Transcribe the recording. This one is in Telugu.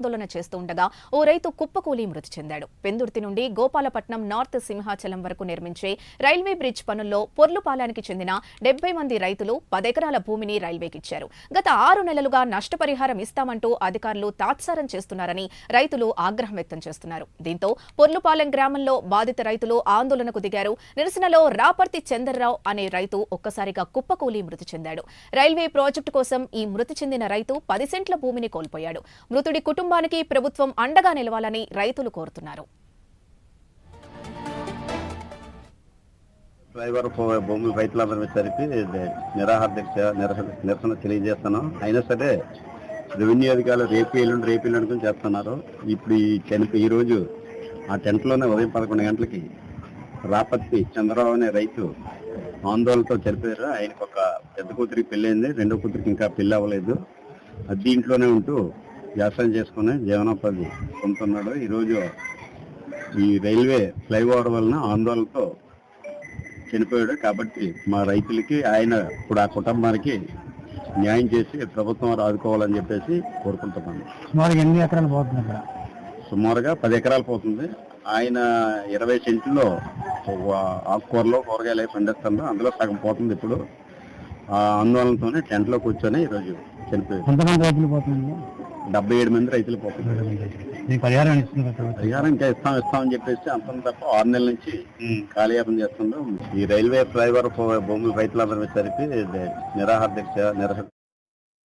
ఆందోళన చేస్తూ ఉండగా ఓ రైతు కుప్పకూలి మృతి చెందాడు. పెందుర్తి నుండి గోపాలపట్నం నార్త్ సింహాచలం వరకు నిర్మించే రైల్వే బ్రిడ్జ్ పనుల్లో పొర్లుపాలానికి చెందిన డెబ్బై మంది రైతులు పదెకరాల భూమిని రైల్వేకిచ్చారు గత ఆరు నెలలుగా నష్టపరిహారం ఇస్తామంటూ అధికారులు తాత్సారం చేస్తున్నారని రైతులు ఆగ్రహం వ్యక్తం చేస్తున్నారు. దీంతో పొర్లుపాలెం గ్రామంలో బాధిత రైతులు ఆందోళనకు దిగారు. నిరసనలో రాపర్తి చందర్రావు అనే రైతు ఒక్కసారిగా కుప్పకూలి మృతి చెందాడు. రైల్వే ప్రాజెక్టు కోసం ఈ మృతి చెందిన రైతు పది సెంట్ల భూమిని కోల్పోయాడు. మృతుడి కుటుంబానికి ప్రభుత్వం అండగా నిలవాలని రైతులు కోరుతున్నారు. డ్రైవర్ భూమి భూములు రైతులందరూ నిరాహార దీక్ష నిరసన నిరసన తెలియజేస్తున్నాం. అయినా సరే రెవెన్యూ అధికారులు రేపు ఎల్లుండి రేపు ఎల్లుండి చేస్తున్నారు. ఇప్పుడు ఈ చనిపి ఈ రోజు ఆ టెంట్లోనే ఉదయం పదకొండు గంటలకి రాపత్తి చంద్రబాబు అనే రైతు ఆందోళనతో చనిపోయారు. ఆయనకు ఒక పెద్ద కూతురికి పెళ్ళైంది. రెండో కూతురికి ఇంకా పెళ్ళి అవ్వలేదు. అది దీంట్లోనే ఉంటూ వ్యవసాయం చేసుకుని జీవనోపాధి పొందుతున్నాడు ఈరోజు ఈ రైల్వే ఫ్లైఓవర్ వలన ఆందోళనతో చనిపోయాడు. కాబట్టి మా రైతులకి ఆయన ఇప్పుడు ఆ కుటుంబానికి న్యాయం చేసి ప్రభుత్వం వారు ఆదుకోవాలని చెప్పేసి కోరుకుంటున్నాను. సుమారు ఎన్ని ఎకరాలు పోతుంది ఇక్కడ సుమారుగా పది ఎకరాలు పోతుంది. ఆయన ఇరవై సెంట్లో ఆకుకూరలో కూరగాయలు అవి పండిస్తున్నారు అందులో సగం పోతుంది ఇప్పుడు. ఆ ఆందోళనతోనే టెంట్లో కూర్చొని ఈరోజు పోతుంది డెబ్బై ఏడు మంది రైతులు పోతున్నారు పరిహారం ఇంకా ఇస్తాం ఇస్తాం అని చెప్పేసి అంతం తప్ప ఆరు నెలల నుంచి కాలయాపన చేస్తుండ్రు ఈ రైల్వే ఫ్లైఓవర్ భూములు రైతులందరూ వచ్చేసరికి నిరాహార దీక్ష నిరసన